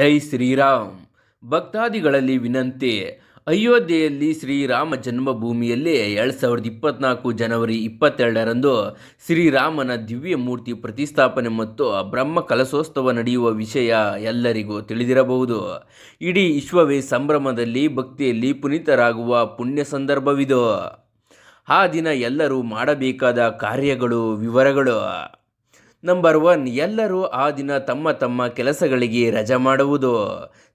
ಜೈ ಶ್ರೀರಾಮ್, ಭಕ್ತಾದಿಗಳಲ್ಲಿ ವಿನಂತಿ. ಅಯೋಧ್ಯೆಯಲ್ಲಿ ಶ್ರೀರಾಮ ಜನ್ಮಭೂಮಿಯಲ್ಲಿ ಎರಡು ಸಾವಿರದ ಇಪ್ಪತ್ನಾಲ್ಕು ಜನವರಿ ಇಪ್ಪತ್ತೆರಡರಂದು ಶ್ರೀರಾಮನ ದಿವ್ಯ ಮೂರ್ತಿ ಪ್ರತಿಷ್ಠಾಪನೆ ಮತ್ತು ಬ್ರಹ್ಮ ಕಲಶೋತ್ಸವ ನಡೆಯುವ ವಿಷಯ ಎಲ್ಲರಿಗೂ ತಿಳಿದಿರಬಹುದು. ಇಡೀ ವಿಶ್ವವೇ ಸಂಭ್ರಮದಲ್ಲಿ ಭಕ್ತಿಯಲ್ಲಿ ಪುನೀತರಾಗುವ ಪುಣ್ಯ ಸಂದರ್ಭವಿದು. ಆ ದಿನ ಎಲ್ಲರೂ ಮಾಡಬೇಕಾದ ಕಾರ್ಯಗಳು, ವಿವರಗಳು. ನಂಬರ್ ಒನ್ ಎಲ್ಲರೂ ಆ ದಿನ ತಮ್ಮ ತಮ್ಮ ಕೆಲಸಗಳಿಗೆ ರಜೆ ಮಾಡುವುದು.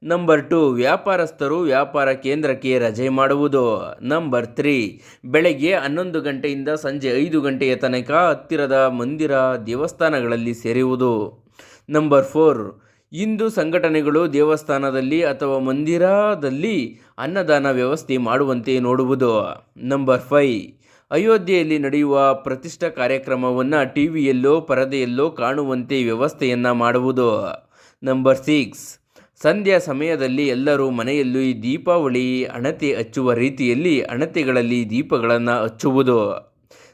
ನಂಬರ್ ಟು ವ್ಯಾಪಾರಸ್ಥರು ವ್ಯಾಪಾರ ಕೇಂದ್ರಕ್ಕೆ ರಜೆ ಮಾಡುವುದು. ನಂಬರ್ ತ್ರೀ ಬೆಳಗ್ಗೆ ಹನ್ನೊಂದು ಗಂಟೆಯಿಂದ ಸಂಜೆ ಐದು ಗಂಟೆಯ ತನಕ ಹತ್ತಿರದ ಮಂದಿರ ದೇವಸ್ಥಾನಗಳಲ್ಲಿ ಸೇರುವುದು. ನಂಬರ್ ಫೋರ್ ಇಂದು ಸಂಘಟನೆಗಳು ದೇವಸ್ಥಾನದಲ್ಲಿ ಅಥವಾ ಮಂದಿರದಲ್ಲಿ ಅನ್ನದಾನ ವ್ಯವಸ್ಥೆ ಮಾಡುವಂತೆ ನೋಡುವುದು. ನಂಬರ್ ಫೈ ಅಯೋಧ್ಯೆಯಲ್ಲಿ ನಡೆಯುವ ಪ್ರತಿಷ್ಠಾ ಕಾರ್ಯಕ್ರಮವನ್ನು ಟಿವಿಯಲ್ಲೋ ಪರದೆಯಲ್ಲೋ ಕಾಣುವಂತೆ ವ್ಯವಸ್ಥೆಯನ್ನು ಮಾಡುವುದು. Number six. ಸಂಧ್ಯಾ ಸಮಯದಲ್ಲಿ ಎಲ್ಲರೂ ಮನೆಯಲ್ಲಿ ದೀಪಾವಳಿ ಅಣತೆ ಹಚ್ಚುವ ರೀತಿಯಲ್ಲಿ ಅಣತೆಗಳಲ್ಲಿ ದೀಪಗಳನ್ನು ಹಚ್ಚುವುದು.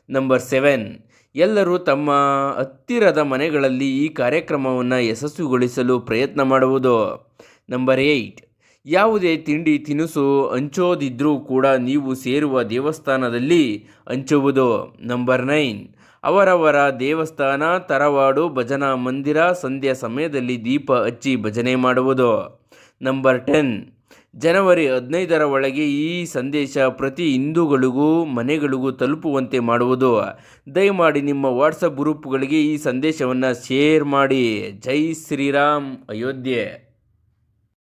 Number seven. ಎಲ್ಲರೂ ತಮ್ಮ ಹತ್ತಿರದ ಮನೆಗಳಲ್ಲಿ ಈ ಕಾರ್ಯಕ್ರಮವನ್ನು ಯಶಸ್ವಿಗೊಳಿಸಲು ಪ್ರಯತ್ನ ಮಾಡುವುದು. Number eight. ಯಾವುದೇ ತಿಂಡಿ ತಿನಿಸು ಹಂಚೋದಿದ್ರೂ ಕೂಡ ನೀವು ಸೇರುವ ದೇವಸ್ಥಾನದಲ್ಲಿ ಹಂಚುವುದು ನಂಬರ್ ನೈನ್ ಅವರವರ ದೇವಸ್ಥಾನ, ತರವಾಡು, ಭಜನಾ ಮಂದಿರ, ಸಂಧ್ಯಾ ಸಮಯದಲ್ಲಿ ದೀಪ ಹಚ್ಚಿ ಭಜನೆ ಮಾಡುವುದು. ನಂಬರ್ ಟೆನ್ ಜನವರಿ ಹದಿನೈದರ ಒಳಗೆ ಈ ಸಂದೇಶ ಪ್ರತಿ ಹಿಂದೂಗಳಿಗೂ, ಮನೆಗಳಿಗೂ ತಲುಪುವಂತೆ ಮಾಡುವುದು. ದಯಮಾಡಿ ನಿಮ್ಮ ವಾಟ್ಸಪ್ ಗ್ರೂಪ್ಗಳಿಗೆ ಈ ಸಂದೇಶವನ್ನು ಶೇರ್ ಮಾಡಿ. ಜೈ ಶ್ರೀರಾಮ್, ಅಯೋಧ್ಯೆ.